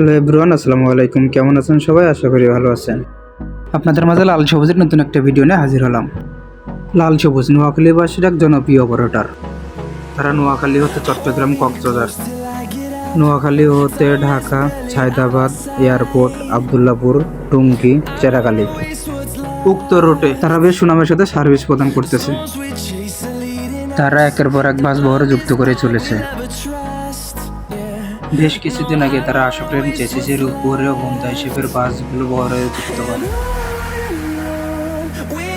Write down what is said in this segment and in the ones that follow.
Hello everyone, আসসালামু আলাইকুম। কেমন আছেন সবাই? আশা করি ভালো আছেন। আপনাদের মাঝে লাল সবুজের নতুন একটা ভিডিও নিয়ে হাজির হলাম। লাল সবুজ নোয়াখালীবাসীর এক জনপ্রিয় অপারেটর তারা নোয়াখালী হতে চট্টগ্রাম, কক্সবাজার। নোয়াখালী হতে ঢাকা ছায়দাবাদ এয়ারপোর্ট, আবদুল্লাপুর টুঙ্গি চেরাকালী উক্ত রুটে তারা বেশ সুনামের সাথে সার্ভিস প্রদান করতেছে। তারা একের পর এক বাস বহরে যুক্ত করে চলেছে। বেশ কিছুদিন আগে তারা আশোকের চেসিসের উপরে হোমদা শিপের বাসগুলো বহরে যুক্ত করে।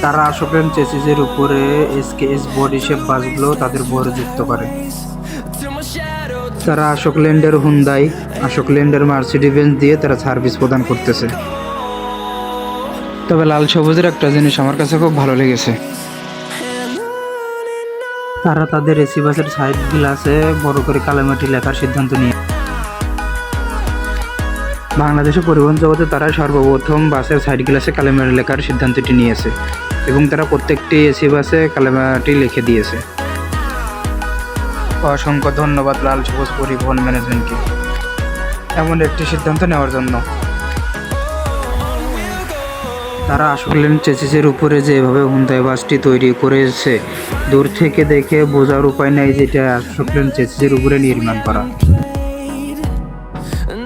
তারা আশোকের চেসিসের উপরে এসকেএস বডি শেপ বাসগুলো তাদের বহরে যুক্ত করে। তারা আশোক ল্যান্ডের হুন্দাই, আশোক ল্যান্ডের মার্সিডি বেঞ্চ দিয়ে তারা সার্ভিস প্রদান করতেছে। তবে লাল সবুজের একটা জিনিস আমার কাছে খুব ভালো লেগেছে। তারা তাদের এসি বাসের সাইড গ্লাসে বড় করে কালামাটি লেখার সিদ্ধান্ত নিয়ে বাংলাদেশে পরিবহন জগতে তারা সর্বপ্রথম বাসের সাইড গ্লাসে কালামাটি লেখার সিদ্ধান্তটি নিয়েছে এবং তারা প্রত্যেকটি এসি বাসে কালেমাটি লিখে দিয়েছে। অসংখ্য ধন্যবাদ লাল সবুজ পরিবহন ম্যানেজমেন্টকে এমন একটি সিদ্ধান্ত নেওয়ার জন্য। তারা আসলে চেসিসের উপরে যেভাবে হুন্দাই বাসটি তৈরি করেছে, দূর থেকে দেখে বোঝার উপায় নেই যেটা আসলে চেসিসের উপরে নির্মাণ করা।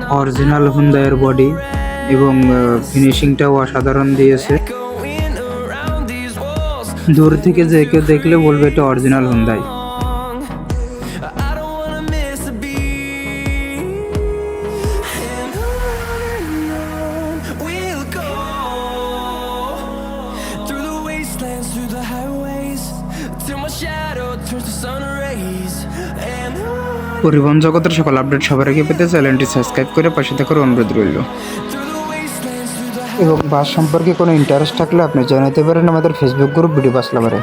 অরিজিনাল হুন্দায়ের বডি এবং ফিনিশিংটাও অসাধারণ দিয়েছে দূর থেকে যে কেউ দেখলে বলবে এটা original Hyundai Through the highways, till my shadow turns to. পরিবহন জগতের সকল আপডেট সবার আগে পেতে চ্যানেলটি সাবস্ক্রাইব করে পাশে থাকার অনুরোধ রইল। এবং বাস সম্পর্কে কোনো ইন্টারেস্ট থাকলে আপনি জানাতে পারেন আমাদের ফেসবুক গ্রুপ ভিডিও বাস লাভারে